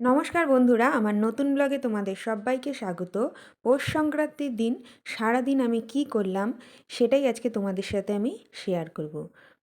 নমস্কার বন্ধুরা, আমার নতুন ব্লগে তোমাদের সবাইকে স্বাগত। পৌষ সংক্রান্তির দিন, সারাদিন আমি কি করলাম সেটাই আজকে তোমাদের সাথে আমি শেয়ার করব।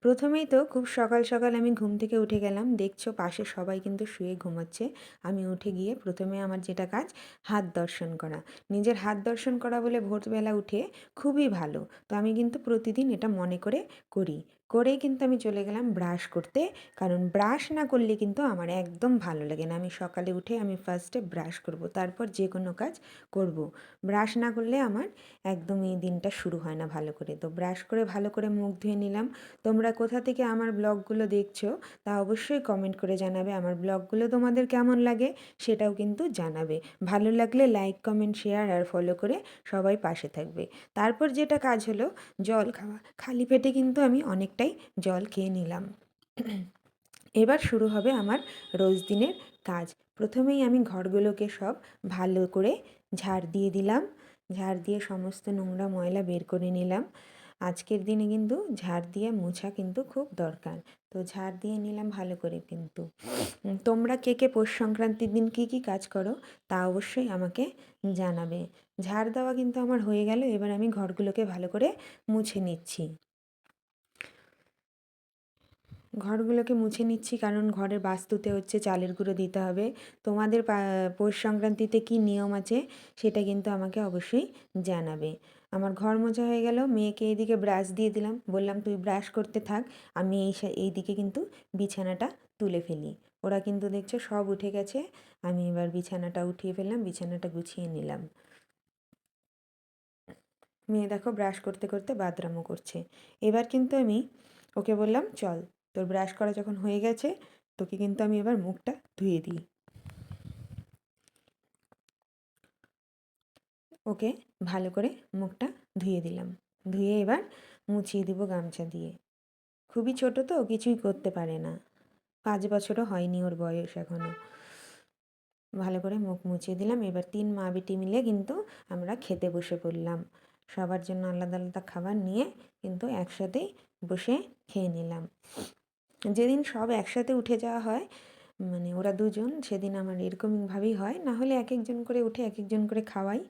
প্রথমেই তো খুব সকাল সকাল আমি ঘুম থেকে উঠে গেলাম। দেখছ পাশে সবাই কিন্তু শুয়ে ঘুমাচ্ছে। আমি উঠে গিয়ে প্রথমে আমার যেটা কাজ, হাত দর্শন করা। নিজের হাত দর্শন করা বলে ভোরবেলা উঠে খুবই ভালো। তো আমি কিন্তু প্রতিদিন এটা মনে করে করি। করেই কিন্তু আমি চলে গেলাম ব্রাশ করতে। কারণ ব্রাশ না করলে কিন্তু আমার একদম ভালো লাগে না। আমি সকালে উঠে আমি ফার্স্টে ব্রাশ করব, তারপর যে কোনো কাজ করব। ব্রাশ না করলে আমার একদম এই দিনটা শুরু হয় না ভালো করে। তো ব্রাশ করে ভালো করে মুখ ধুয়ে নিলাম। তোমরা কোথা থেকে আমার ব্লগগুলো দেখছ তা অবশ্যই কমেন্ট করে জানাবে। আমার ব্লগগুলো তোমাদের কেমন লাগে সেটাও কিন্তু জানাবে। ভালো লাগলে লাইক কমেন্ট শেয়ার আর ফলো করে সবাই পাশে থাকবে। তারপর যেটা কাজ হলো জল খাওয়া। খালি পেটে কিন্তু আমি অনেকটাই জল খেয়ে নিলাম। এবার শুরু হবে আমার রোজ দিনের কাজ। প্রথমেই আমি ঘরগুলোকে সব ভালো করে ঝাড় দিয়ে দিলাম। ঝাড় দিয়ে সমস্ত নোংরা ময়লা বের করে নিলাম। আজকের দিনে কিন্তু ঝাড় দিয়ে মোছা কিন্তু খুব দরকার। তো ঝাড় দিয়ে নিলাম ভালো করে কিন্তু। তোমরা কে কে পৌষ সংক্রান্তির দিন কী কী কাজ করো তা অবশ্যই আমাকে জানাবে। ঝাড় দেওয়া কিন্তু আমার হয়ে গেল। এবার আমি ঘরগুলোকে ভালো করে মুছে নিচ্ছি। ঘরগুলোকে মুছে নিচ্ছি, কারণ ঘরের বাস্তুতে হচ্ছে চালের গুঁড়ো দিতে হবে। তোমাদের পৌষ সংক্রান্তিতে কী নিয়ম আছে সেটা কিন্তু আমাকে অবশ্যই জানাবে। আমার ঘর মোছা হয়ে গেল, মেয়েকে এইদিকে ব্রাশ দিয়ে দিলাম। বললাম, তুই ব্রাশ করতে থাক, আমি এই এই দিকে কিন্তু বিছানাটা তুলে ফেলি। ওরা কিন্তু দেখছ সব উঠে গেছে, আমি এবার বিছানাটা উঠিয়ে ফেললাম, বিছানাটা গুছিয়ে নিলাম। মেয়ে দেখো ব্রাশ করতে করতে বাদরামও করছে। এবার কিন্তু আমি ওকে বললাম, চল তোর ব্রাশ করা যখন হয়ে গেছে, তোকে কিন্তু আমি এবার মুখটা ধুয়ে দিই। ওকে, ভালো করে মুখটা ধুয়ে দিলাম। ধুয়ে এবার মুছিয়ে দিব গামছা দিয়ে। খুবই ছোট তো, কিছুই করতে পারে না। পাঁচ বছরও হয়নি ওর বয়স এখনও ভালো করে মুখ মুছিয়ে দিলাম। এবার তিন মা বেটি মিলে কিন্তু আমরা খেতে বসে পড়লাম। সবার জন্য আলাদা আলাদা খাবার নিয়ে কিন্তু একসাথেই বসে খেয়ে নিলাম। যেদিন সব একসাথে উঠে যাওয়া হয় মানে ওরা দুজন, সেদিন আমার এরকমভাবেই হয়, না হলে এক একজন করে উঠে এক একজন করে খাওয়াই।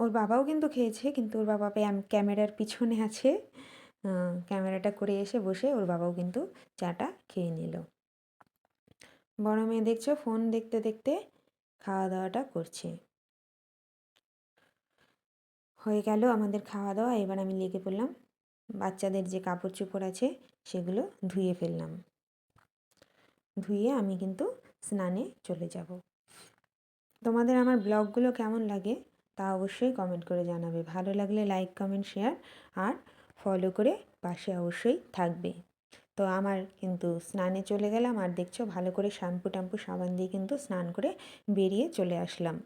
ওর বাবাও কিন্তু খেয়েছে, কিন্তু ওর বাবা ক্যামেরার পিছনে আছে। ক্যামেরাটা করে এসে বসে ওর বাবাও কিন্তু চাটা খেয়ে নিল। বড় মেয়ে দেখছ, ফোন দেখতে দেখতে খাওয়া দাওয়াটা করছে। হয়ে গেল আমাদের খাওয়া দাওয়া এবার আমি লেগে পড়লাম। বাচ্চাদের যে কাপড় চোপড় আছে সেগুলো ধুয়ে ফেললাম। ধুয়ে আমি কিন্তু স্নানে চলে যাব। তোমাদের আমার ব্লগগুলো কেমন লাগে তা অবশ্যই কমেন্ট করে জানাবে। ভালো লাগলে লাইক কমেন্ট শেয়ার আর ফলো করে পাশে অবশ্যই থাকবে। তো আমার কিন্তু স্নানে চলে গেলাম আর দেখছ ভালো করে শ্যাম্পু ট্যাম্পু সাবান দিয়ে কিন্তু স্নান করে বেরিয়ে চলে আসলাম।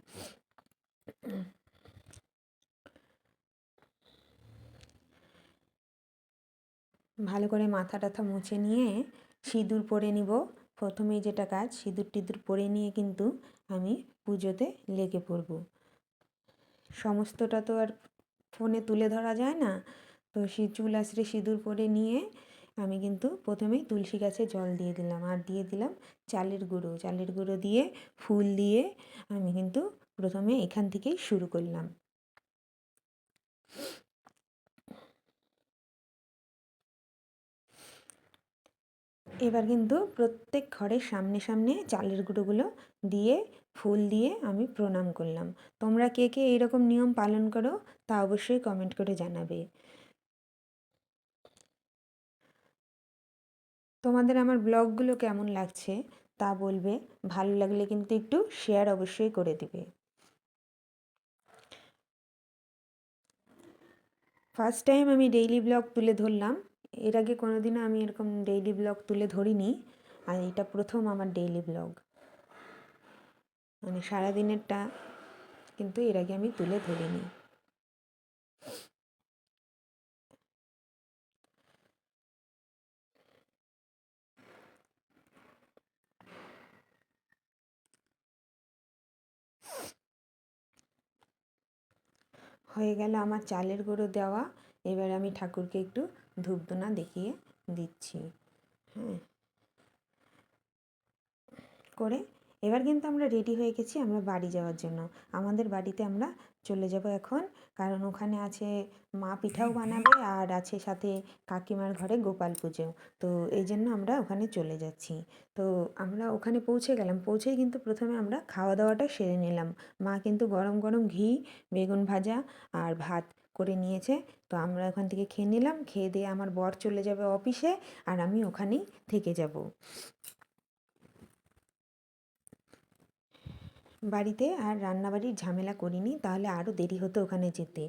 ভালো করে মাথা টাথা মুছে নিয়ে সিঁদুর পরে নিব। প্রথমেই যেটা কাজ, সিঁদুর টিঁদুর পরে নিয়ে কিন্তু আমি পুজোতে লেগে পড়ব। সমস্তটা তো আর ফোনে তুলে ধরা যায় না। তো সে চুল আশ্রে সিঁদুর পরে নিয়ে আমি কিন্তু প্রথমেই তুলসী গাছে জল দিয়ে দিলাম আর দিয়ে দিলাম চালের গুঁড়ো। চালের গুঁড়ো দিয়ে ফুল দিয়ে আমি কিন্তু প্রথমে এখান থেকেই শুরু করলাম। এবার কিন্তু প্রত্যেক ঘরের সামনে সামনে চালের গুঁড়োগুলো দিয়ে, ফুল দিয়ে আমি প্রণাম করলাম। তোমরা কে কে এইরকম নিয়ম পালন করো তা অবশ্যই কমেন্ট করে জানাবে। তোমাদের আমার ব্লগগুলো কেমন লাগছে তা বলবে। ভালো লাগলে কিন্তু একটু শেয়ার অবশ্যই করে দিবে। ফার্স্ট টাইম আমি ডেইলি ব্লগ তুলে ধরলাম। এর আগে কোনো দিনও আমি এরকম ডেইলি ব্লগ তুলে ধরিনি, আর এটা প্রথম আমার ডেইলি ব্লগ মানে সারাদিনেরটা কিন্তু এর আগে আমি তুলে ধরিনি। হয়ে গেল আমার চালের গুঁড়ো দেওয়া। এবার আমি ঠাকুরকে একটু ধূপধুনা দেখিয়ে দিচ্ছি। হ্যাঁ। করে এবার কিন্তু আমরা রেডি হয়ে গেছি আমরা বাড়ি যাওয়ার জন্য। আমাদের বাড়িতে আমরা চলে যাব এখন। কারণ ওখানে আছে মা পিঠাও বানাবে আর আছে সাথে কাকিমার ঘরে গোপাল পুজো। তো এই জন্য আমরা ওখানে চলে যাচ্ছি। তো আমরা ওখানে পৌঁছে গেলাম। পৌঁছেই কিন্তু প্রথমে আমরা খাওয়া দাওয়াটা সেরে নিলাম। মা কিন্তু গরম গরম ঘি, বেগুন ভাজা আর ভাত করে নিয়েছে। তো আমরা ওখান থেকে খেয়ে নিলাম। খেয়ে দিয়ে আমার বর চলে যাবে অফিসে আর আমি ওখানেই থেকে যাব। বাড়িতে আর রান্নাবাড়ির ঝামেলা করিনি, তাহলে আরও দেরি হতো ওখানে যেতে।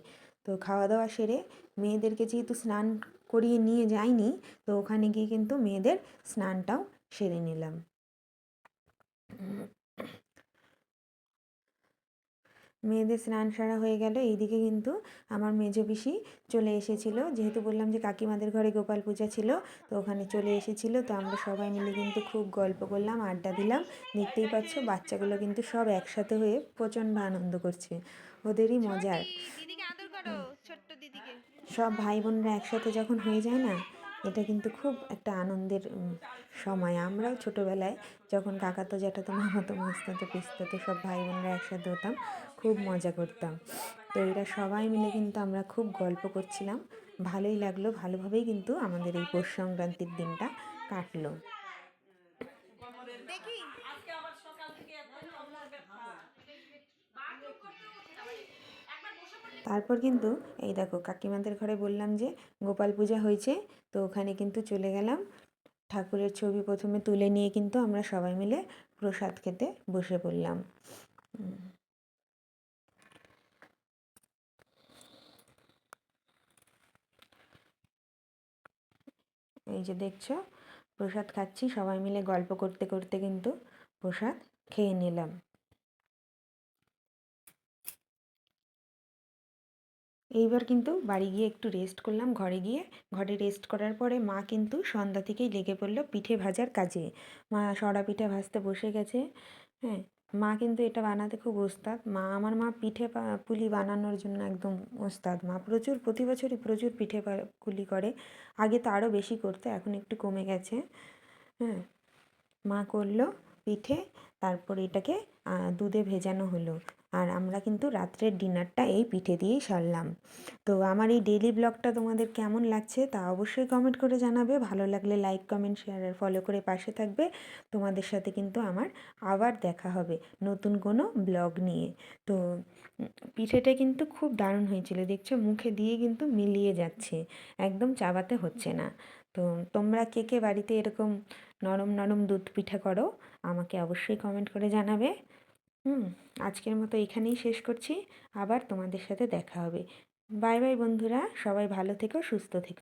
তো খাওয়া দাওয়া সেরে মেয়েদেরকে যেহেতু স্নান করিয়ে নিয়ে যাইনি, তো ওখানে গিয়ে কিন্তু মেয়েদের স্নানটাও সেরে নিলাম। মেয়েদের স্নান সারা হয়ে গেল। এইদিকে কিন্তু আমার মেজো পিসি চলে এসেছিল। যেহেতু বললাম যে কাকিমাদের ঘরে গোপাল পূজা ছিল তো ওখানে চলে এসেছিল। তো আমরা সবাই মিলে কিন্তু খুব গল্প করলাম আড্ডা দিলাম। দেখতেই পাচ্ছ বাচ্চাগুলো কিন্তু সব একসাথে হয়ে প্রচণ্ড আনন্দ করছে। ওদেরই মজার। সব ভাই বোনরা একসাথে যখন হয়ে যায় না এটা কিন্তু খুব একটা আনন্দের সময়। আমরাও ছোটোবেলায় যখন কাকাতো, জ্যাঠাতো, মামাতো, মাস্তাতো, পিস্তাতো সব ভাই বোনরা একসাথে হতাম, খুব মজা করতাম। তো এরা সবাই মিলে কিন্তু আমরা খুব গল্প করছিলাম। ভালোই লাগল, ভালোভাবেই কিন্তু আমাদের এই পৌষ সংক্রান্তির দিনটা কাটলো। তারপর কিন্তু এই দেখো কাকিমাদের ঘরে বললাম যে গোপাল পূজা হয়েছে, তো ওখানে কিন্তু চলে গেলাম। ঠাকুরের ছবি প্রথমে তুলে নিয়ে কিন্তু আমরা সবাই মিলে প্রসাদ খেতে বসে পড়লাম। এই যে দেখছ, প্রসাদ খাচ্ছি, সবাই মিলে গল্প করতে করতে কিন্তু প্রসাদ খেয়ে নিলাম। এইবার কিন্তু বাড়ি গিয়ে একটু রেস্ট করলাম, ঘরে গিয়ে। ঘরে রেস্ট করার পরে মা কিন্তু সন্ধ্যা থেকেই লেগে পড়ল পিঠে ভাজার কাজে। মা সরা পিঠে ভাজতে বসে গেছে। হ্যাঁ মা কিন্তু এটা বানাতে খুব ওস্তাদ। মা, আমার মা পিঠে পুলি বানানোর জন্য একদম ওস্তাদ। মা প্রচুর, প্রতি বছরই প্রচুর পিঠে পুলি করে। আগে তো আরও বেশি করতো, এখন একটু কমে গেছে। হ্যাঁ মা করল পিঠে, তারপর এটাকে দুধে ভেজানো হলো। আর আমরা কিন্তু রাত্রের ডিনারটা এই পিঠে দিয়েই সারলাম। তো আমার এই ডেলি ব্লগটা তোমাদের কেমন লাগছে তা অবশ্যই কমেন্ট করে জানাবে। ভালো লাগলে লাইক কমেন্ট শেয়ার আর ফলো করে পাশে থাকবে। তোমাদের সাথে কিন্তু আমার আবার দেখা হবে নতুন কোনো ব্লগ নিয়ে। তো পিঠেটা কিন্তু খুব দারুণ হয়েছিল, দেখছ? মুখে দিয়ে কিন্তু মিলিয়ে যাচ্ছে, একদম চাবাতে হচ্ছে না। তো তোমরা কে কে বাড়িতে এরকম নরম নরম দুধ পিঠা করো, আমাকে অবশ্যই কমেন্ট করে জানাবে। হুম, আজকের মতো এখানেই শেষ করছি। আবার তোমাদের সাথে দেখা হবে। বাই বাই বন্ধুরা। সবাই ভালো থেকো, সুস্থ থেকো।